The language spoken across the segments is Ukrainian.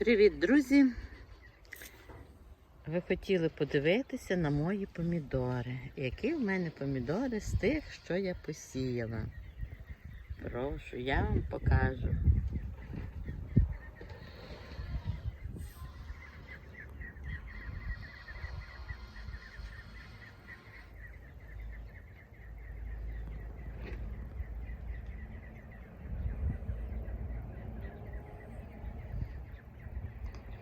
Привіт, друзі! Ви хотіли подивитися на мої помідори. Які в мене помідори з тих, що я посіяла. Прошу, я вам покажу.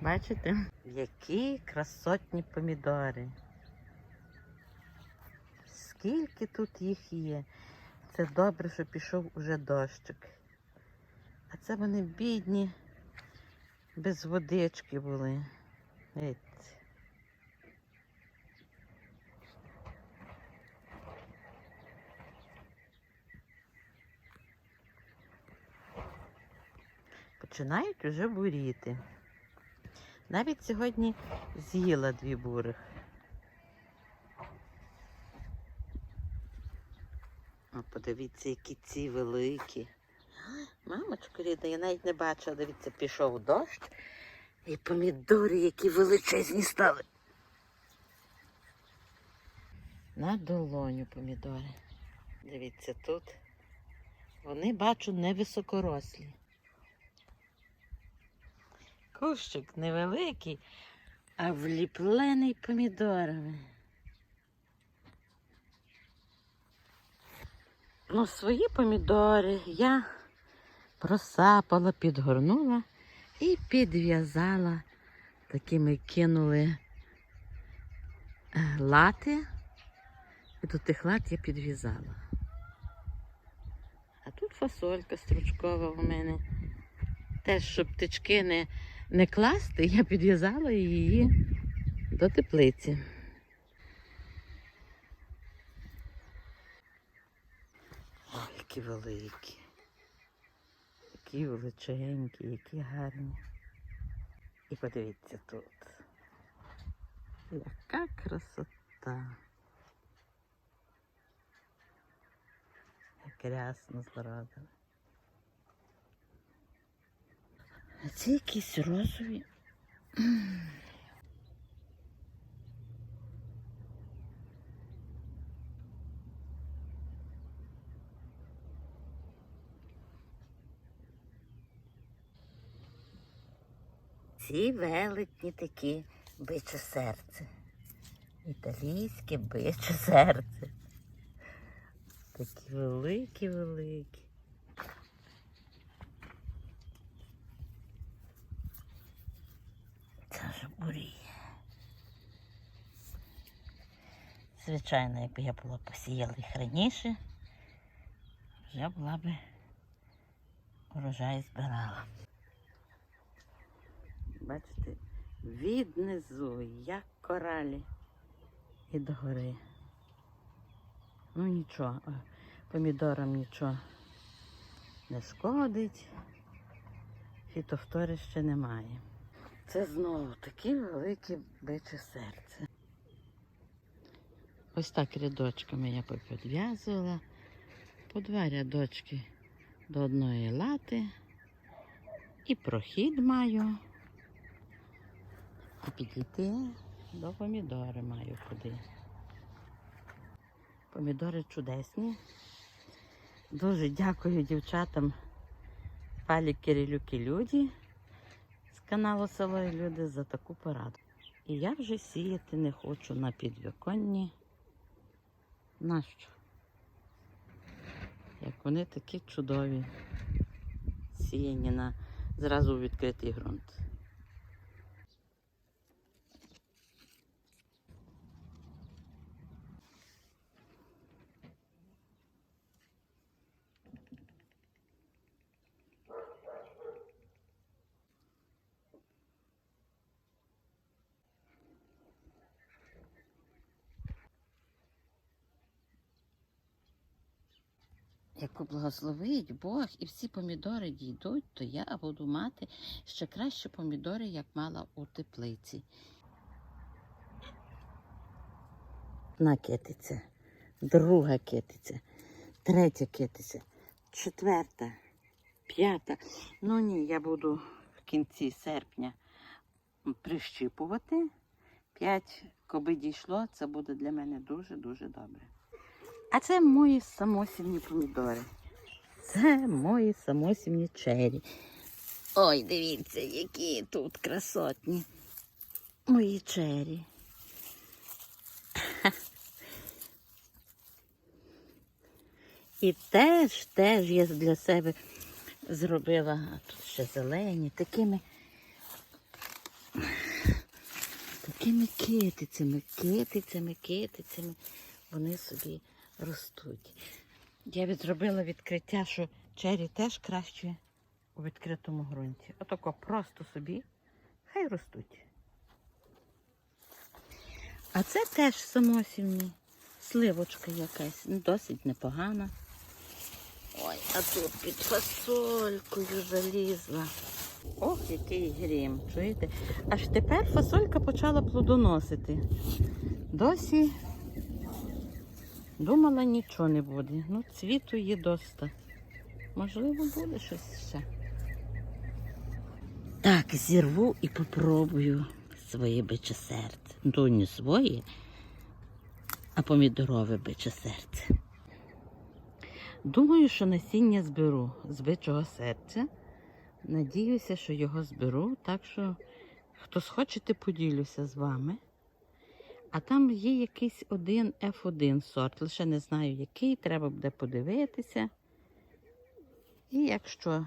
Бачите? Які красотні помідори. Скільки тут їх є. Це добре, що пішов уже дощик. А це вони бідні, без водички були. Починають уже буріти. Навіть сьогодні з'їла дві бурих. О, подивіться, які ці великі. Мамочко рідна, я навіть не бачила, дивіться, пішов дощ. І помідори, які величезні стали. На долоню помідори. Дивіться, тут. Вони бачу невисокорослі. Кущик невеликий, а вліплений помідорами. Ну, свої помідори я просапала, підгорнула і підв'язала. Такими кинули е, лати. І до тих лат я підв'язала. А тут фасолька стручкова у мене. Теж, щоб птички не, не класти, я підв'язала її до теплиці. Ой, які великі. Які величенькі, які гарні. І подивіться тут. Яка красота. Як рясно зробили. А ці якісь розові. Ці велетні такі биче серце. Італійське биче серце. Такі великі, великі. Це вже буріє. Звичайно, якби я була посіяла їх раніше, вже була би урожай збирала. Бачите, від низу, як коралі і догори. Ну нічого, помідорам нічого не шкодить, фітофтори ще немає. Це знову таке велике биче серце. Ось так рядочками я попідв'язувала. По два рядочки до одної лати. І прохід маю. І підійти до помідори маю куди. Помідори чудесні. Дуже дякую дівчатам Палі Кирилюки Люді з каналу Село і Люди за таку пораду. І я вже сіяти не хочу на підвіконні. Нащо? Як вони такі чудові, сіяні на зразу відкритий ґрунт. Як благословить Бог і всі помідори дійдуть, то я буду мати ще краще помідори, як мала у теплиці. Одна китиця, друга китиця, третя китиця, четверта, п'ята. Ну ні, я буду в кінці серпня прищіпувати. П'ять коби дійшло, це буде для мене дуже-дуже добре. А це мої самосівні помідори. Це мої самосівні чері. Ой, дивіться, які тут красотні. Мої чері. І теж, теж я для себе зробила тут ще зелені, такими, такими китицями, китицями, китицями. Вони собі ростуть. Я відробила відкриття, що чері теж краще у відкритому ґрунті. Отако просто собі, хай ростуть. А це теж самосівні. Сливочка якась, ну, досить непогана. Ой, а тут під фасолькою залізла. Ох, який грім, чуєте? Аж тепер фасолька почала плодоносити. Досі думала, нічого не буде. Ну, цвіту є доста. Можливо, буде щось ще. Так, зірву і попробую своє биче серце. Ну, не своє, а помідорове биче серце. Думаю, що насіння зберу з бичого серця. Надіюся, що його зберу, так що хто схочете, поділюся з вами. А там є якийсь один F1 сорт, лише не знаю який, треба буде подивитися. І якщо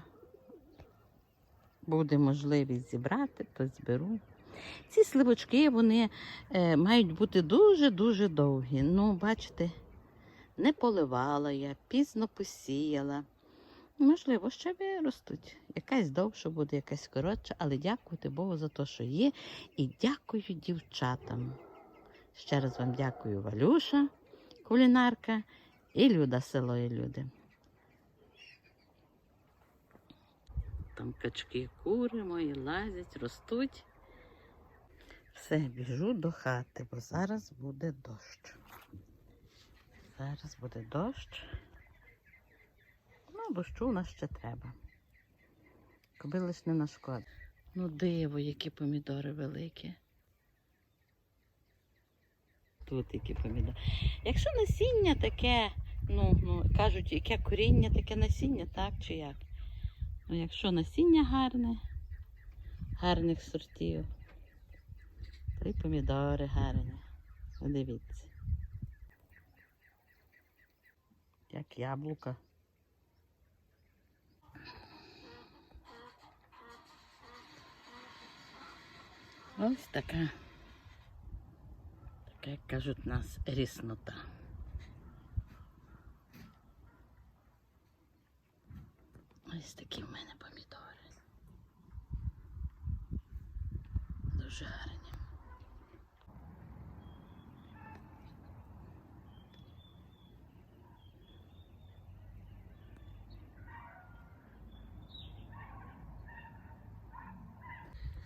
буде можливість зібрати, то зберу. Ці сливочки вони е, мають бути дуже-дуже довгі. Ну, бачите, не поливала я, пізно посіяла. Можливо, ще виростуть. Якась довша буде, якась коротша, але дякувати Богу за те, що є. І дякую дівчатам. Ще раз вам дякую, Валюша, кулінарка, і Люда село і люди. Там качки кури мої лазять, ростуть. Все, біжу до хати, бо зараз буде дощ. Зараз буде дощ. Ну, дощу у нас ще треба. Коби лиш не нашкодить. Ну, диво, які помідори великі. Тут які помідори. Якщо насіння таке, ну, ну кажуть, яке коріння, таке насіння, так чи як? Ну, якщо насіння гарне, гарних сортів, то й помідори гарні. Подивіться. Як яблука. Ось така, така, як кажуть нас, ріснота. Ось такі в мене помідори. Дуже гарні.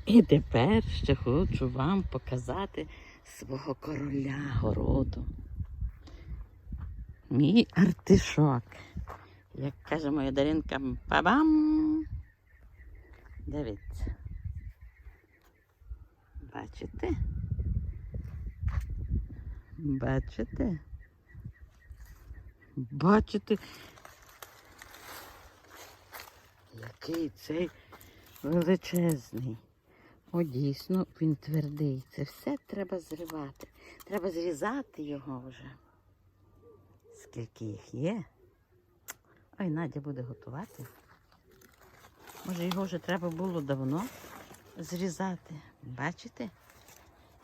І тепер ще хочу вам показати свого короля городу. Мій артишок. Як каже моя Даринка, па-бам! Дивіться. Бачите? Бачите? Бачите? Який цей величезний. О, дійсно, він твердий. Це все треба зривати. Треба зрізати його вже. Скільки їх є. Ой, Надя буде готувати. Може, його вже треба було давно зрізати. Бачите,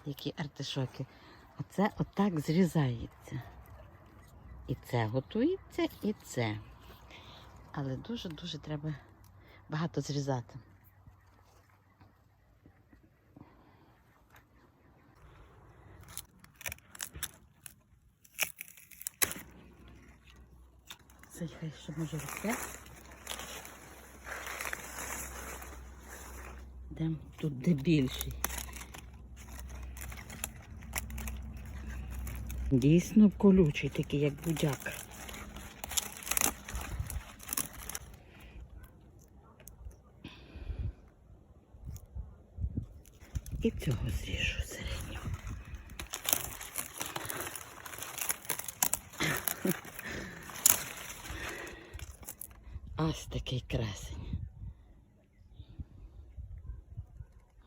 які артишоки? Оце отак зрізається. І це готується, і це. Але дуже-дуже треба багато зрізати. Це хай ще може росте. Де тут де більший. Дійсно колючий, такий, як будяк. І цього зріжу Ось такий красень.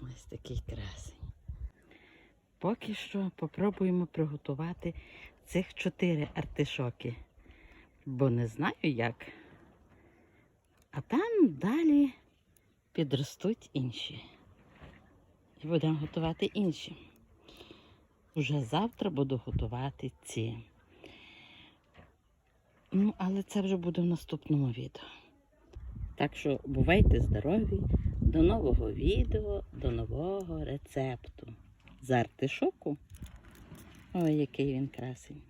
Ось такий красень. Поки що попробуємо приготувати цих чотири артишоки, бо не знаю як. А там далі підростуть інші. І будемо готувати інші. Уже завтра буду готувати ці. Ну, але це вже буде в наступному відео. Так що бувайте здорові, до нового відео, до нового рецепту. З артишоку. Ой, який він красень.